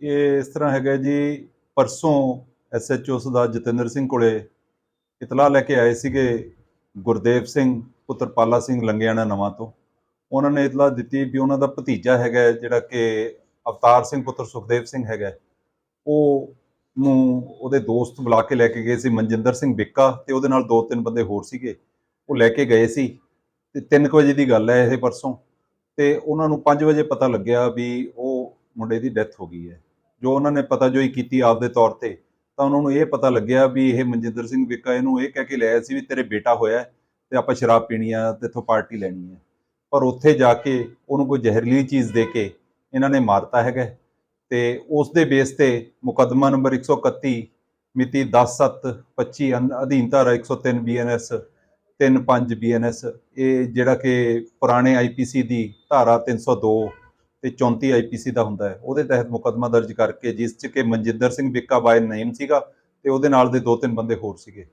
ਇਹ ਇਸ ਤਰ੍ਹਾਂ ਹੈਗਾ ਜੀ, ਪਰਸੋਂ ਐਸਐਚਓ ਸਰਦਾਰ ਜਤਿੰਦਰ ਸਿੰਘ ਕੋਲੇ ਇਤਲਾਹ ਲੈ ਕੇ ਆਏ ਸੀਗੇ ਗੁਰਦੇਵ ਸਿੰਘ, ਪੁੱਤਰ ਪਾਲਾ ਸਿੰਘ ਲੰਗਿਆਣਾ ਨਵਾਂ ਤੋਂ। ਉਹਨਾਂ ਨੇ ਇਤਲਾਹ ਦਿੱਤੀ ਵੀ ਉਹਨਾਂ ਦਾ ਭਤੀਜਾ ਹੈਗਾ ਜਿਹੜਾ ਕਿ ਅਵਤਾਰ ਸਿੰਘ ਪੁੱਤਰ ਸੁਖਦੇਵ ਸਿੰਘ ਹੈਗਾ ਉਹ ਨੂੰ ਉਹਦੇ ਦੋਸਤ ਬੁਲਾ ਕੇ ਲੈ ਕੇ ਗਏ ਸੀ ਮਨਜਿੰਦਰ ਸਿੰਘ ਬਿੱਕਾ ਤੇ ਉਹਦੇ ਨਾਲ ਦੋ ਤਿੰਨ ਬੰਦੇ ਹੋਰ ਸੀਗੇ। ਉਹ ਲੈ ਕੇ ਗਏ ਸੀ ਤੇ 3 ਵਜੇ ਦੀ ਗੱਲ ਹੈ ਇਹ ਪਰਸੋਂ ਤੇ ਉਹਨਾਂ ਨੂੰ 5 ਵਜੇ ਪਤਾ ਲੱਗਿਆ ਵੀ ਉਹ ਮੁੰਡੇ ਦੀ ਡੈਥ ਹੋ ਗਈ ਹੈ। ਜੋ ਉਹਨਾਂ ਨੇ ਪਤਾ ਜੋਈ ਕੀਤੀ ਆਪਦੇ ਤੌਰ ਤੇ, ਤਾਂ ਉਹਨਾਂ ਨੂੰ ਇਹ ਪਤਾ ਲੱਗਿਆ ਵੀ ਇਹ ਮਨਜਿੰਦਰ ਸਿੰਘ ਵਿਕਾ ਇਹਨੂੰ ਇਹ ਕਹਿ ਕੇ ਲਿਆਇਆ ਸੀ ਵੀ ਤੇਰੇ ਬੇਟਾ ਹੋਇਆ ਹੈ ਤੇ ਆਪਾਂ ਸ਼ਰਾਬ ਪੀਣੀ ਆ ਤੇ ਇੱਥੋਂ ਪਾਰਟੀ ਲੈਣੀ ਹੈ। ਪਰ ਉੱਥੇ ਜਾ ਕੇ ਉਹਨੂੰ ਕੋਈ ਜ਼ਹਿਰੀਲੀ ਚੀਜ਼ ਦੇ ਕੇ ਇਹਨਾਂ ਨੇ ਮਾਰਤਾ ਹੈਗਾ ਤੇ ਉਸ ਦੇ ਬੇਸ ਤੇ ਮੁਕੱਦਮਾ ਨੰਬਰ 131 ਮਿਤੀ 10/7/25 ਅਧੀਨ ਧਾਰਾ 103 ਬੀਐਨਐਸ 35 ਬੀਐਨਐਸ ਇਹ ਜਿਹੜਾ ਕਿ ਪੁਰਾਣੇ ਆਈਪੀਸੀ ਦੀ ਧਾਰਾ 302 ਤੇ 34 ਆਈਪੀਸੀ ਦਾ ਹੁੰਦਾ ਹੈ। ਉਹਦੇ ਤਹਿਤ ਮੁਕੱਦਮਾ ਦਰਜ ਕਰਕੇ ਜਿਸ 'ਚ ਕਿ ਮਨਜਿੰਦਰ ਸਿੰਘ ਬਿੱਕਾ ਬਾਏ ਨੇਮ ਸੀਗਾ ਤੇ ਉਹਦੇ ਨਾਲ ਦੇ ਦੋ ਤਿੰਨ ਬੰਦੇ ਹੋਰ ਸੀਗੇ।